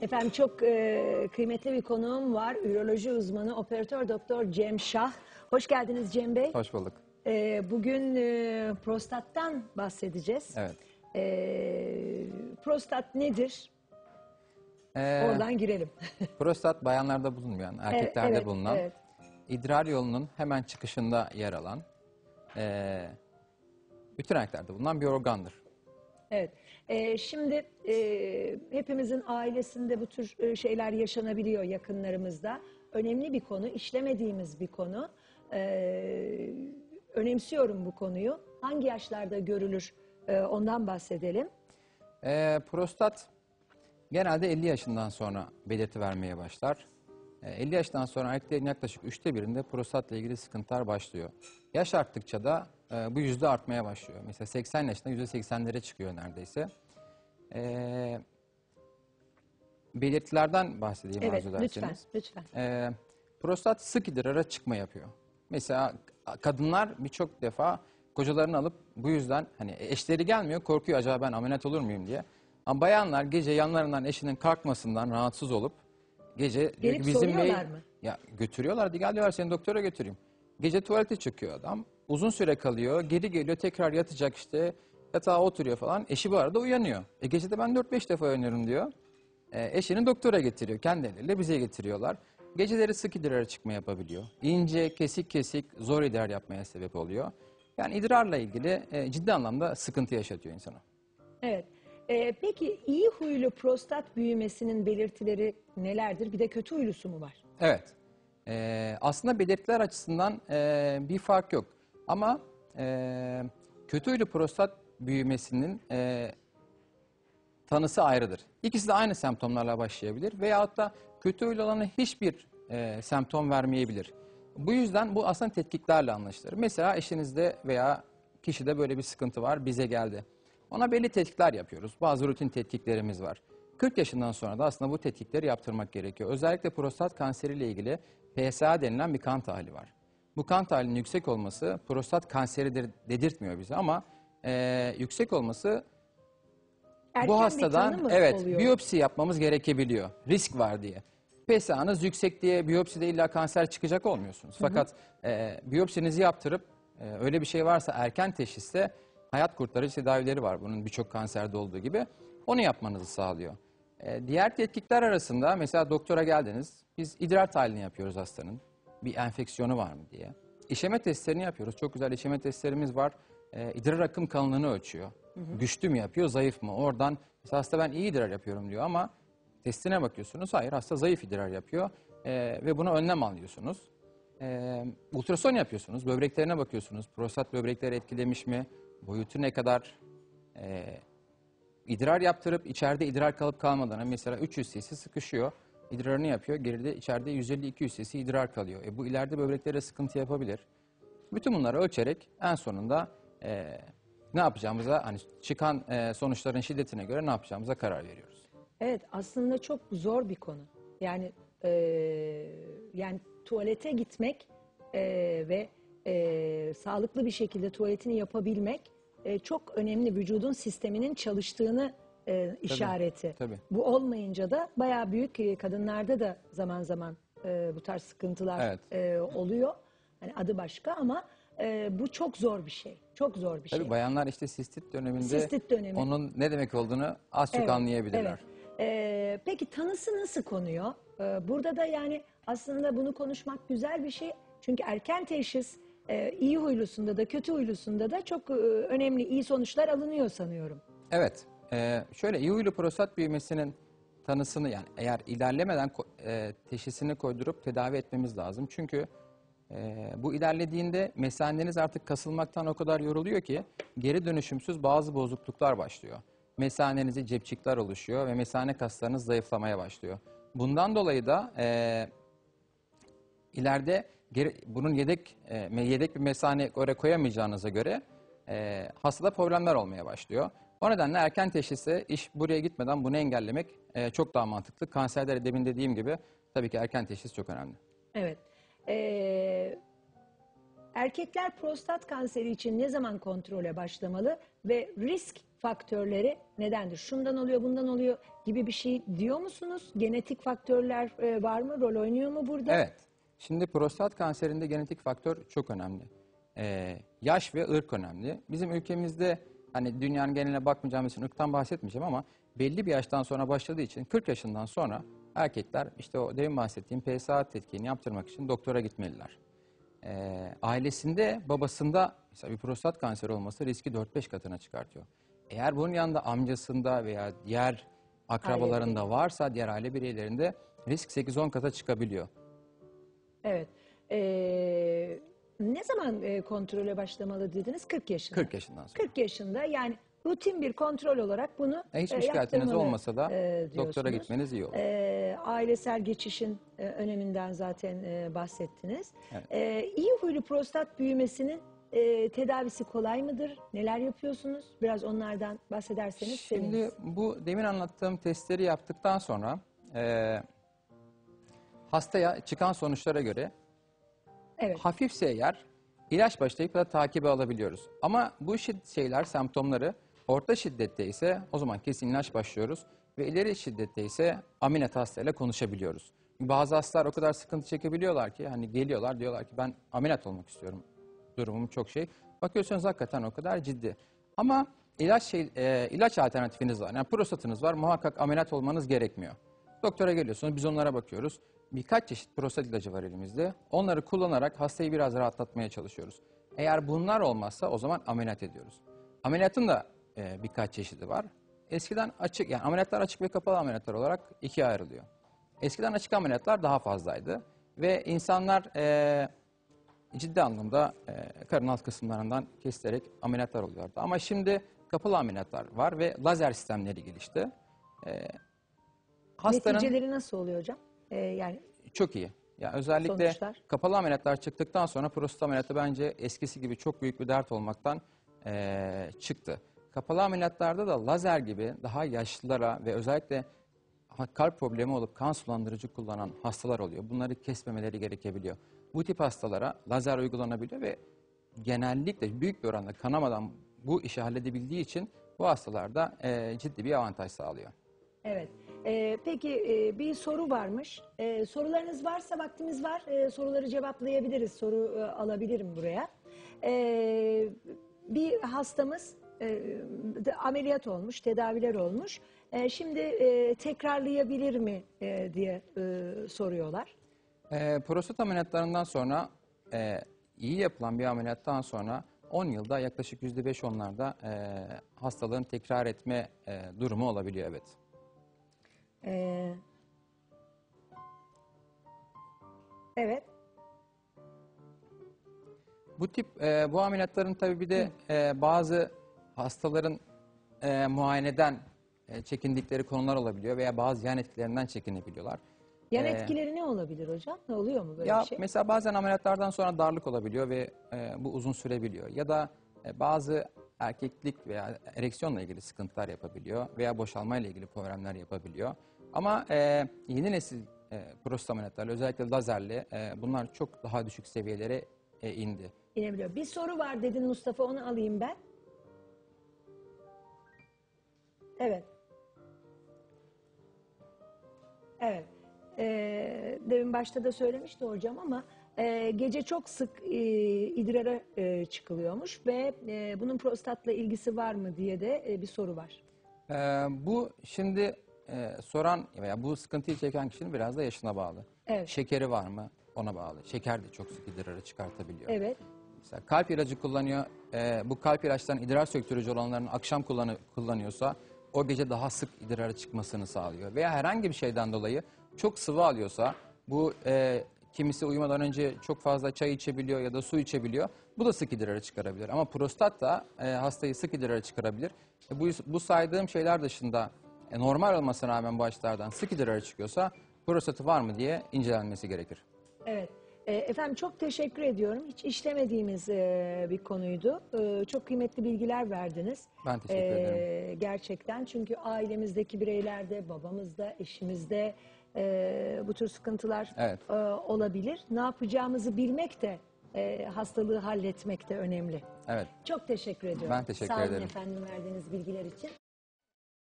Efendim çok e, kıymetli bir konuğum var. Üroloji uzmanı operatör doktor Cem Şah. Hoş geldiniz Cem Bey. Hoş bulduk. E, bugün e, prostattan bahsedeceğiz. Evet. E, prostat nedir? Ee, Oradan girelim. prostat bayanlarda bulunmayan, erkeklerde evet, bulunan, evet. idrar yolunun hemen çıkışında yer alan, ee, bütün erkeklerde bulunan bir organdır. Evet. E, şimdi e, hepimizin ailesinde bu tür e, şeyler yaşanabiliyor yakınlarımızda. Önemli bir konu, işlemediğimiz bir konu. E, önemsiyorum bu konuyu. Hangi yaşlarda görülür e, ondan bahsedelim. Ee, prostat genelde 50 yaşından sonra belirti vermeye başlar. Ee, 50 yaştan sonra erkeklerin yaklaşık üçte birinde prostatla ilgili sıkıntılar başlıyor. Yaş arttıkça da e, bu yüzde artmaya başlıyor. Mesela 80 yaşında yüzde 80'lere çıkıyor neredeyse. Ee, belirtilerden bahsedeyim Evet, arzu lütfen, ederseniz. lütfen. Ee, prostat sık idrara çıkma yapıyor. Mesela kadınlar birçok defa kocalarını alıp bu yüzden hani eşleri gelmiyor korkuyor acaba ben ameliyat olur muyum diye. Ama bayanlar gece yanlarından eşinin kalkmasından rahatsız olup gece diyor Gelip ki bizim bey- mı? Ya götürüyorlar hadi gel diyorlar seni doktora götüreyim. Gece tuvalete çıkıyor adam. Uzun süre kalıyor. Geri geliyor tekrar yatacak işte. Yatağa oturuyor falan. Eşi bu arada uyanıyor. E gecede ben 4-5 defa uyanıyorum diyor. E, eşini doktora getiriyor. Kendi elleriyle bize getiriyorlar. Geceleri sık idrar çıkma yapabiliyor. İnce, kesik kesik, zor idrar yapmaya sebep oluyor. Yani idrarla ilgili e, ciddi anlamda sıkıntı yaşatıyor insana. Evet. E, peki iyi huylu prostat büyümesinin belirtileri nelerdir? Bir de kötü huylusu mu var? Evet. Ee, aslında belirtiler açısından e, bir fark yok. Ama e, kötü huylu prostat büyümesinin e, tanısı ayrıdır. İkisi de aynı semptomlarla başlayabilir veyahut da kötü huylu olanı hiçbir e, semptom vermeyebilir. Bu yüzden bu aslında tetkiklerle anlaşılır. Mesela eşinizde veya kişide böyle bir sıkıntı var, bize geldi. Ona belli tetkikler yapıyoruz. Bazı rutin tetkiklerimiz var. 40 yaşından sonra da aslında bu tetkikleri yaptırmak gerekiyor. Özellikle prostat kanseriyle ilgili PSA denilen bir kan tahlili var. Bu kan tahlilinin yüksek olması prostat kanseridir dedirtmiyor bize ama e, yüksek olması Erken bu bir hastadan mı evet oluyor? biyopsi yapmamız gerekebiliyor. Risk var diye. PSA'nız yüksek diye biyopside illa kanser çıkacak olmuyorsunuz. Fakat e, biyopsinizi yaptırıp e, öyle bir şey varsa erken teşhiste hayat kurtarıcı tedavileri var. Bunun birçok kanserde olduğu gibi. Onu yapmanızı sağlıyor. E, diğer tetkikler arasında mesela doktora geldiniz. Biz idrar tahlilini yapıyoruz hastanın. Bir enfeksiyonu var mı diye. İşeme testlerini yapıyoruz. Çok güzel işeme testlerimiz var. E, idrar akım kalınlığını ölçüyor. Güçlü mü yapıyor, zayıf mı? Oradan mesela hasta ben iyi idrar yapıyorum diyor ama testine bakıyorsunuz. Hayır hasta zayıf idrar yapıyor E, ve buna önlem alıyorsunuz. E, ultrason yapıyorsunuz. Böbreklerine bakıyorsunuz. Prostat böbrekleri etkilemiş mi? Boyutu ne kadar? E, idrar yaptırıp içeride idrar kalıp kalmadan mesela 300 cc sıkışıyor. İdrarını yapıyor. Geride içeride 150-200 cc idrar kalıyor. E, bu ileride böbreklere sıkıntı yapabilir. Bütün bunları ölçerek en sonunda e, ne yapacağımıza hani çıkan e, sonuçların şiddetine göre ne yapacağımıza karar veriyoruz. Evet aslında çok zor bir konu. Yani e, yani tuvalete gitmek e, ve e, sağlıklı bir şekilde tuvaletini yapabilmek e, çok önemli vücudun sisteminin çalıştığını e, işareti. tabii. Bu olmayınca da bayağı büyük e, kadınlarda da zaman zaman e, bu tarz sıkıntılar Evet. e, oluyor. Hani adı başka ama e, bu çok zor bir şey. Çok zor bir Tabii şey. bayanlar işte sistit döneminde Sistit dönemi. onun ne demek olduğunu az çok Evet, anlayabilirler. evet. Ee, peki tanısı nasıl konuyor? Ee, burada da yani aslında bunu konuşmak güzel bir şey. Çünkü erken teşhis e, iyi huylusunda da kötü huylusunda da çok e, önemli iyi sonuçlar alınıyor sanıyorum. Evet. E, şöyle iyi huylu prostat büyümesinin tanısını yani eğer ilerlemeden e, teşhisini koydurup tedavi etmemiz lazım. Çünkü e, bu ilerlediğinde mesaneniz artık kasılmaktan o kadar yoruluyor ki geri dönüşümsüz bazı bozukluklar başlıyor. Mesanenize cepçikler oluşuyor ve mesane kaslarınız zayıflamaya başlıyor. Bundan dolayı da e, ileride geri, bunun yedek e, yedek bir mesane oraya koyamayacağınıza göre e, hastada problemler olmaya başlıyor. O nedenle erken teşhise iş buraya gitmeden bunu engellemek e, çok daha mantıklı. Kanserde demin dediğim gibi tabii ki erken teşhis çok önemli. Evet. Ee, erkekler prostat kanseri için ne zaman kontrole başlamalı ve risk faktörleri nedendir? Şundan oluyor, bundan oluyor gibi bir şey diyor musunuz? Genetik faktörler e, var mı? Rol oynuyor mu burada? Evet. Şimdi prostat kanserinde genetik faktör çok önemli. Ee, yaş ve ırk önemli. Bizim ülkemizde hani dünyanın geneline bakmayacağım için ırktan bahsetmeyeceğim ama belli bir yaştan sonra başladığı için 40 yaşından sonra erkekler işte o demin bahsettiğim PSA tetkini yaptırmak için doktora gitmeliler. Ee, ailesinde babasında mesela bir prostat kanseri olması riski 4-5 katına çıkartıyor. Eğer bunun yanında amcasında veya diğer akrabalarında varsa diğer aile bireylerinde risk 8-10 kata çıkabiliyor. Evet. Ee, ne zaman e, kontrole başlamalı dediniz? 40 yaşında. 40 yaşından sonra. 40 yaşında yani rutin bir kontrol olarak bunu E, Hiçbir e, şikayetiniz yaptırmalı, olmasa da e, doktora diyorsunuz. gitmeniz iyi olur. Ee, ailesel geçişin e, öneminden zaten e, bahsettiniz. Evet. Ee, iyi huylu prostat büyümesinin e, tedavisi kolay mıdır? Neler yapıyorsunuz? Biraz onlardan bahsederseniz Şimdi seviniriz. bu demin anlattığım testleri yaptıktan sonra e, hastaya çıkan sonuçlara göre Evet. hafifse eğer ilaç başlayıp da takibe alabiliyoruz. Ama bu şeyler, semptomları orta şiddette ise o zaman kesin ilaç başlıyoruz ve ileri şiddette ise ameliyat hastayla konuşabiliyoruz. Bazı hastalar o kadar sıkıntı çekebiliyorlar ki hani geliyorlar diyorlar ki ben ameliyat olmak istiyorum. Durumum çok şey. Bakıyorsunuz hakikaten o kadar ciddi. Ama ilaç şey, e, ilaç alternatifiniz var. Yani prostatınız var. Muhakkak ameliyat olmanız gerekmiyor. Doktora geliyorsunuz, biz onlara bakıyoruz. Birkaç çeşit prostat ilacı var elimizde. Onları kullanarak hastayı biraz rahatlatmaya çalışıyoruz. Eğer bunlar olmazsa o zaman ameliyat ediyoruz. Ameliyatın da e, birkaç çeşidi var. Eskiden açık, yani ameliyatlar açık ve kapalı ameliyatlar olarak ikiye ayrılıyor. Eskiden açık ameliyatlar daha fazlaydı. Ve insanlar e, ciddi anlamda e, karın alt kısımlarından kesilerek ameliyatlar oluyordu. Ama şimdi kapalı ameliyatlar var ve lazer sistemleri gelişti. E, hastanın Neticeleri nasıl oluyor hocam? Ee, yani çok iyi. Ya özellikle Sonuçlar? kapalı ameliyatlar çıktıktan sonra prostat ameliyatı bence eskisi gibi çok büyük bir dert olmaktan e, çıktı. Kapalı ameliyatlarda da lazer gibi daha yaşlılara ve özellikle ha- kalp problemi olup kan sulandırıcı kullanan hastalar oluyor. Bunları kesmemeleri gerekebiliyor. Bu tip hastalara lazer uygulanabiliyor ve genellikle büyük bir oranda kanamadan bu işi halledebildiği için bu hastalarda e, ciddi bir avantaj sağlıyor. Evet. Ee, peki e, bir soru varmış. Ee, sorularınız varsa vaktimiz var. Ee, soruları cevaplayabiliriz. Soru e, alabilirim buraya. Ee, bir hastamız e, ameliyat olmuş, tedaviler olmuş. Ee, şimdi e, tekrarlayabilir mi e, diye e, soruyorlar. E, prostat ameliyatlarından sonra e, iyi yapılan bir ameliyattan sonra 10 yılda yaklaşık %5 onlarda e, hastalığın tekrar etme e, durumu olabiliyor evet. Ee, evet. Bu tip e, bu ameliyatların tabii bir de e, bazı hastaların e, muayeneden e, çekindikleri konular olabiliyor veya bazı yan etkilerinden çekinebiliyorlar. Yan Ee, etkileri ne olabilir hocam? Ne oluyor mu böyle ya bir şey? mesela bazen ameliyatlardan sonra darlık olabiliyor ve e, bu uzun sürebiliyor. Ya da e, bazı erkeklik veya ereksiyonla ilgili sıkıntılar yapabiliyor veya boşalmayla ilgili problemler yapabiliyor. Ama e, yeni nesil e, prostat özellikle lazerli e, bunlar çok daha düşük seviyelere e, indi. İnebiliyor. Bir soru var dedin Mustafa onu alayım ben. Evet. Evet. Ee, demin başta da söylemişti hocam ama e, gece çok sık e, idrara e, çıkılıyormuş ve e, bunun prostatla ilgisi var mı diye de e, bir soru var. E, bu şimdi e, soran veya bu sıkıntıyı çeken kişinin biraz da yaşına bağlı. Evet. Şekeri var mı ona bağlı. Şeker de çok sık idrarı çıkartabiliyor. Evet. Mesela kalp ilacı kullanıyor. e, bu kalp ilaçlarının idrar söktürücü olanların akşam kullanı, kullanıyorsa o gece daha sık idrara çıkmasını sağlıyor. Veya herhangi bir şeyden dolayı çok sıvı alıyorsa bu e, kimisi uyumadan önce çok fazla çay içebiliyor ya da su içebiliyor. Bu da sık idrara çıkarabilir. Ama prostat da e, hastayı sık idrara çıkarabilir. E, bu, bu saydığım şeyler dışında e, normal olmasına rağmen bu açılardan sık idrara çıkıyorsa prostatı var mı diye incelenmesi gerekir. Evet. E, Efendim çok teşekkür ediyorum. Hiç işlemediğimiz e, bir konuydu. E, Çok kıymetli bilgiler verdiniz. Ben teşekkür E, ederim. Gerçekten çünkü ailemizdeki bireylerde, babamızda, eşimizde e, bu tür sıkıntılar Evet. e, olabilir. Ne yapacağımızı bilmek de e, hastalığı halletmek de önemli. Evet. Çok teşekkür ediyorum. Ben teşekkür Sağ olun ederim. efendim verdiğiniz bilgiler için.